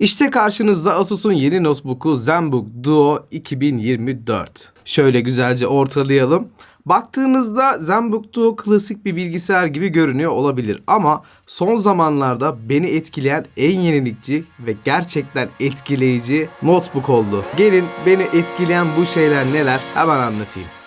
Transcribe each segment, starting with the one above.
İşte karşınızda Asus'un yeni notebook'u ZenBook Duo 2024. Şöyle güzelce ortalayalım. Baktığınızda ZenBook Duo klasik bir bilgisayar gibi görünüyor olabilir ama son zamanlarda beni etkileyen en yenilikçi ve gerçekten etkileyici notebook oldu. Gelin beni etkileyen bu şeyler neler hemen anlatayım.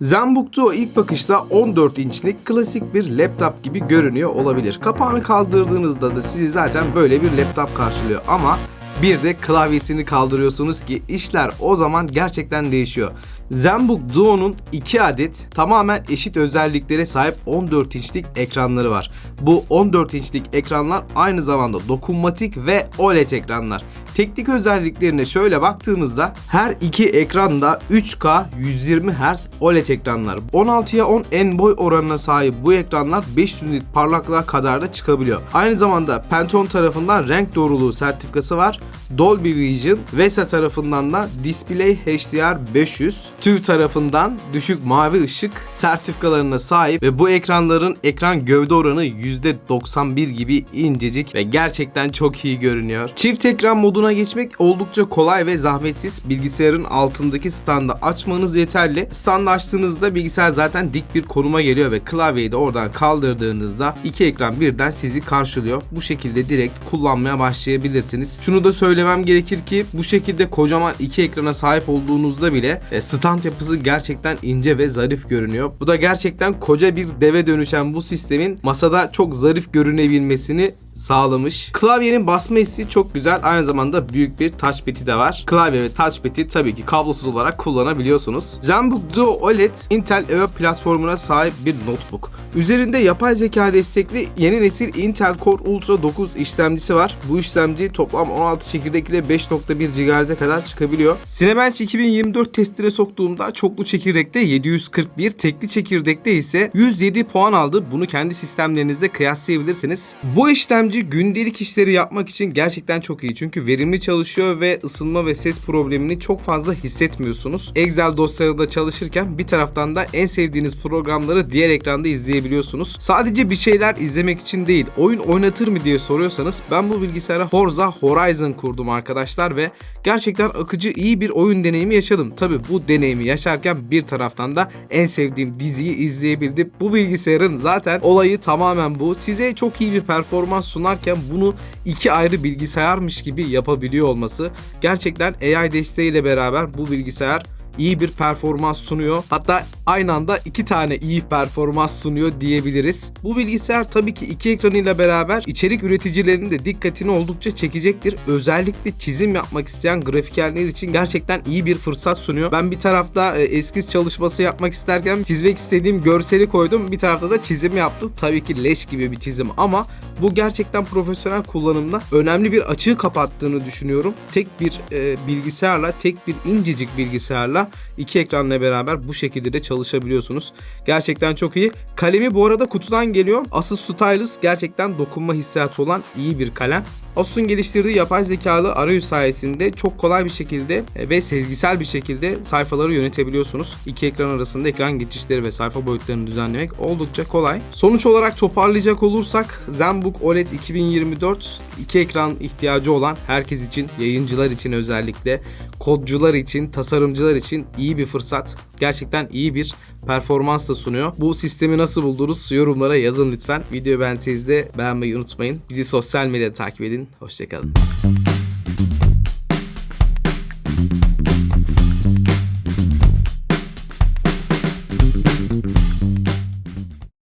ZenBook ilk bakışta 14 inçlik klasik bir laptop gibi görünüyor olabilir. Kapağını kaldırdığınızda da sizi zaten böyle bir laptop karşılıyor ama bir de klavyesini kaldırıyorsunuz ki işler o zaman gerçekten değişiyor. ZenBook Duo'nun 2 adet tamamen eşit özelliklere sahip 14 inçlik ekranları var. Bu 14 inçlik ekranlar aynı zamanda dokunmatik ve OLED ekranlar. Teknik özelliklerine şöyle baktığımızda her iki ekranda 3K 120 Hz OLED ekranlar. 16'ya 10 en boy oranına sahip bu ekranlar 500 nit parlaklığa kadar da çıkabiliyor. Aynı zamanda Pantone tarafından renk doğruluğu sertifikası var. Dolby Vision, VESA tarafından da Display HDR 500, TÜV tarafından düşük mavi ışık sertifikalarına sahip ve bu ekranların ekran gövde oranı %91 gibi incecik ve gerçekten çok iyi görünüyor. Çift ekran moduna geçmek oldukça kolay ve zahmetsiz. Bilgisayarın altındaki standı açmanız yeterli. Standı açtığınızda bilgisayar zaten dik bir konuma geliyor ve klavyeyi de oradan kaldırdığınızda iki ekran birden sizi karşılıyor. Bu şekilde direkt kullanmaya başlayabilirsiniz. Şunu da söylemem gerekir ki bu şekilde kocaman iki ekrana sahip olduğunuzda bile e, stand yapısı gerçekten ince ve zarif görünüyor. Bu da gerçekten koca bir deve dönüşen bu sistemin masada çok zarif görünebilmesini sağlamış. Klavyenin basma hissi çok güzel. Aynı zamanda büyük bir touchpad'i de var. Klavye ve touchpad'i tabii ki kablosuz olarak kullanabiliyorsunuz. ZenBook Duo OLED Intel Evo platformuna sahip bir notebook. Üzerinde yapay zeka destekli yeni nesil Intel Core Ultra 9 işlemcisi var. Bu işlemci toplam 16 çekirdek ile 5.1 GHz'e kadar çıkabiliyor. Cinebench 2024 testine soktuğumda çoklu çekirdekte 741, tekli çekirdekte ise 107 puan aldı. Bunu kendi sistemlerinizde kıyaslayabilirsiniz. Bu işlemci gündelik işleri yapmak için gerçekten çok iyi. Çünkü verimli çalışıyor ve ısınma ve ses problemini çok fazla hissetmiyorsunuz. Excel dosyalarında çalışırken bir taraftan da en sevdiğiniz programları diğer ekranda izleyebiliyorsunuz. Sadece bir şeyler izlemek için değil, oyun oynatır mı diye soruyorsanız ben bu bilgisayara Forza Horizon kurdum arkadaşlar ve gerçekten akıcı iyi bir oyun deneyimi yaşadım. Tabi bu deneyimi yaşarken bir taraftan da en sevdiğim diziyi izleyebildim. Bu bilgisayarın zaten olayı tamamen bu. Size çok iyi bir performans sunarken bunu iki ayrı bilgisayarmış gibi yapabiliyor olması gerçekten AI desteğiyle beraber bu bilgisayar iyi bir performans sunuyor. Hatta aynı anda iki tane iyi performans sunuyor diyebiliriz. Bu bilgisayar tabii ki iki ekranıyla beraber içerik üreticilerinin de dikkatini oldukça çekecektir. Özellikle çizim yapmak isteyen grafikerler için gerçekten iyi bir fırsat sunuyor. Ben bir tarafta e, eskiz çalışması yapmak isterken çizmek istediğim görseli koydum. Bir tarafta da çizim yaptım. Tabii ki leş gibi bir çizim ama bu gerçekten profesyonel kullanımda önemli bir açığı kapattığını düşünüyorum. Tek bir e, bilgisayarla, tek bir incecik bilgisayarla iki ekranla beraber bu şekilde de çalışabiliyorsunuz. Gerçekten çok iyi. Kalemi bu arada kutudan geliyor. Asus Stylus gerçekten dokunma hissiyatı olan iyi bir kalem. Asus'un geliştirdiği yapay zekalı arayüz sayesinde çok kolay bir şekilde e, ve sezgisel bir şekilde sayfaları yönetebiliyorsunuz. İki ekran arasında ekran geçişleri ve sayfa boyutlarını düzenlemek oldukça kolay. Sonuç olarak toparlayacak olursak ZenBook OLED 2024 iki ekran ihtiyacı olan herkes için, yayıncılar için özellikle, kodcular için, tasarımcılar için iyi bir fırsat. Gerçekten iyi bir performans da sunuyor. Bu sistemi nasıl buldunuz? Yorumlara yazın lütfen. Videoyu beğendiyseniz de beğenmeyi unutmayın. Bizi sosyal medyada takip edin. Hoşçakalın.